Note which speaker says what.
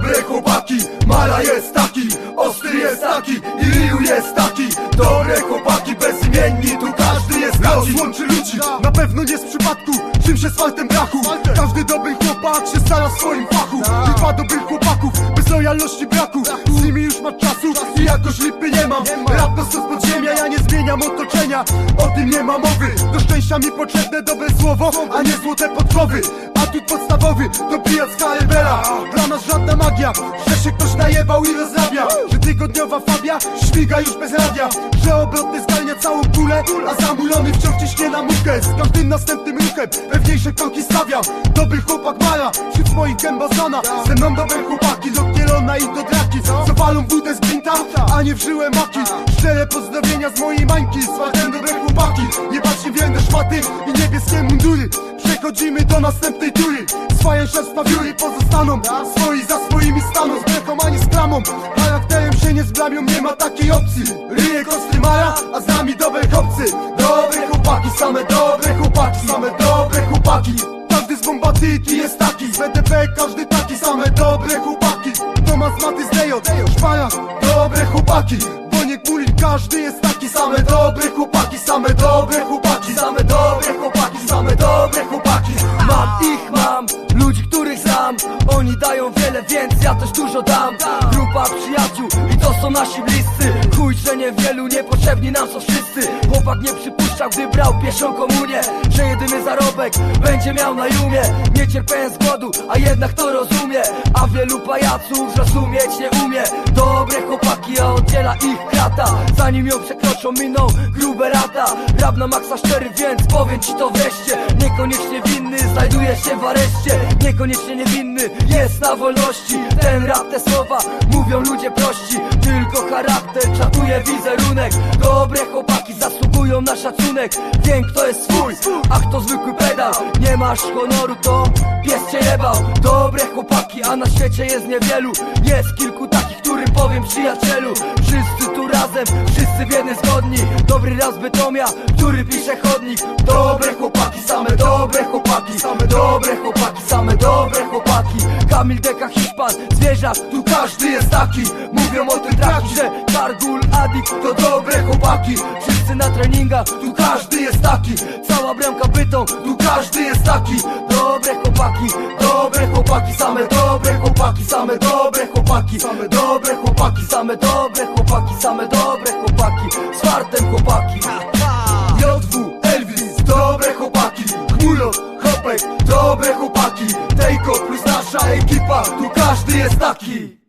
Speaker 1: Dobre chłopaki, Mala jest taki Ostry jest taki i Liu jest taki. Dobre chłopaki, bezimienni Tu każdy jest taki.
Speaker 2: Łączy ludzi, na pewno nie z przypadku. Czym się z faltem brachu? Każdy dobry chłopak się stara w swoim fachu. Dwa dobrych chłopaków, bez lojalności braku. Z nimi już ma czasu i jakoś lipy nie mam. Rap to z podziemia, ja nie zmieniam otoczenia. O tym nie ma mowy, do szczęścia mi potrzebne dobre słowo A nie złote podkowy Atut podstawowy, to pijak z Dla nas żadna magia, że się ktoś najebał i rozrabia. Że tygodniowa fabia śmiga już bez radia. Że obrotny zgarnia całą kulę A zamulony wciąż ciśnie na mukę Z każdym następnym ruchem pewniejsze kroki stawiam. Dobry chłopak Mara, wśród moich gębazana Ze mną dobre chłopaki, do kielona i do draki. Co walą wódę z gwinta, a nie w żyłę maki. Szczere pozdrowienia z mojej mańki. Słatem dobre chłopaki, nie patrzcie wierne szmaty i niebieskie mundury Przechodzimy do następnej tury Swoje szestwa wióry pozostaną. Swoi za swoimi staną. Z brechą, a nie z klamą. Charakterem się nie zblamią, nie ma takiej opcji. Ryje kostry Mara, a z nami dobre chłopcy. Dobre chłopaki, same dobre chłopaki Same dobre chłopaki. Każdy z bombatyki jest taki. Z BDP każdy taki, same dobre chłopaki. Tomasz Maty z Dejo, Szpara Dobre chłopaki. Bo nie każdy jest taki. Same dobre chłopaki, same dobre chłopaki. Same dobre chłopaki, same dobre chłopaki
Speaker 3: ludzi, których znam Oni dają wiele, więc ja też dużo dam. Grupa przyjaciół i to są nasi bliscy. Chuj, że niewielu, niepotrzebni nam są wszyscy. Chłopak nie przypuszczał, gdy brał pierwszą komunię Że jedyny zarobek będzie miał na jumie Nie cierpiałem z głodu, a jednak to rozumie. A wielu pajaców zrozumieć nie umie. Dobre chłopaki, a oddziela ich krata. Zanim ją przekroczą, miną grube lata Rap na maksa 4, więc powiem ci to wreszcie. Niekoniecznie winny znajduje się w areszcie Niekoniecznie niewinny jest na wolności. Ten rap, te słowa mówią ludzie prości. Tylko charakter czatuje wizerunek. Dobre chłopaki zasługują na szacunek. Wiem kto jest swój, a kto zwykły pedał. Nie masz honoru to pies cię jebał. Dobre chłopaki, a na świecie jest niewielu. Jest kilku takich, którym powiem przyjacielu. Wszyscy tu razem, wszyscy w jednej zgodni. Dobry raz Bytomia, który pisze chodnik. Dobre chłopaki, same dobre chłopaki dobre chłopaki, same dobre chłopaki. Kamil Deka Hiszpan, zwierzak, tu każdy jest taki. Mówią o tym traki, że Kargul, Adik to dobre chłopaki. Wszyscy na treningach, tu każdy jest taki. Cała bramka bytą, tu każdy jest taki. Dobre chłopaki, dobre chłopaki Same dobre chłopaki, same dobre chłopaki. Same dobre chłopaki, same dobre chłopaki Same dobre chłopaki, z fartem chłopaki
Speaker 1: dobre chłopaki Tejko plus nasza ekipa Tu każdy jest taki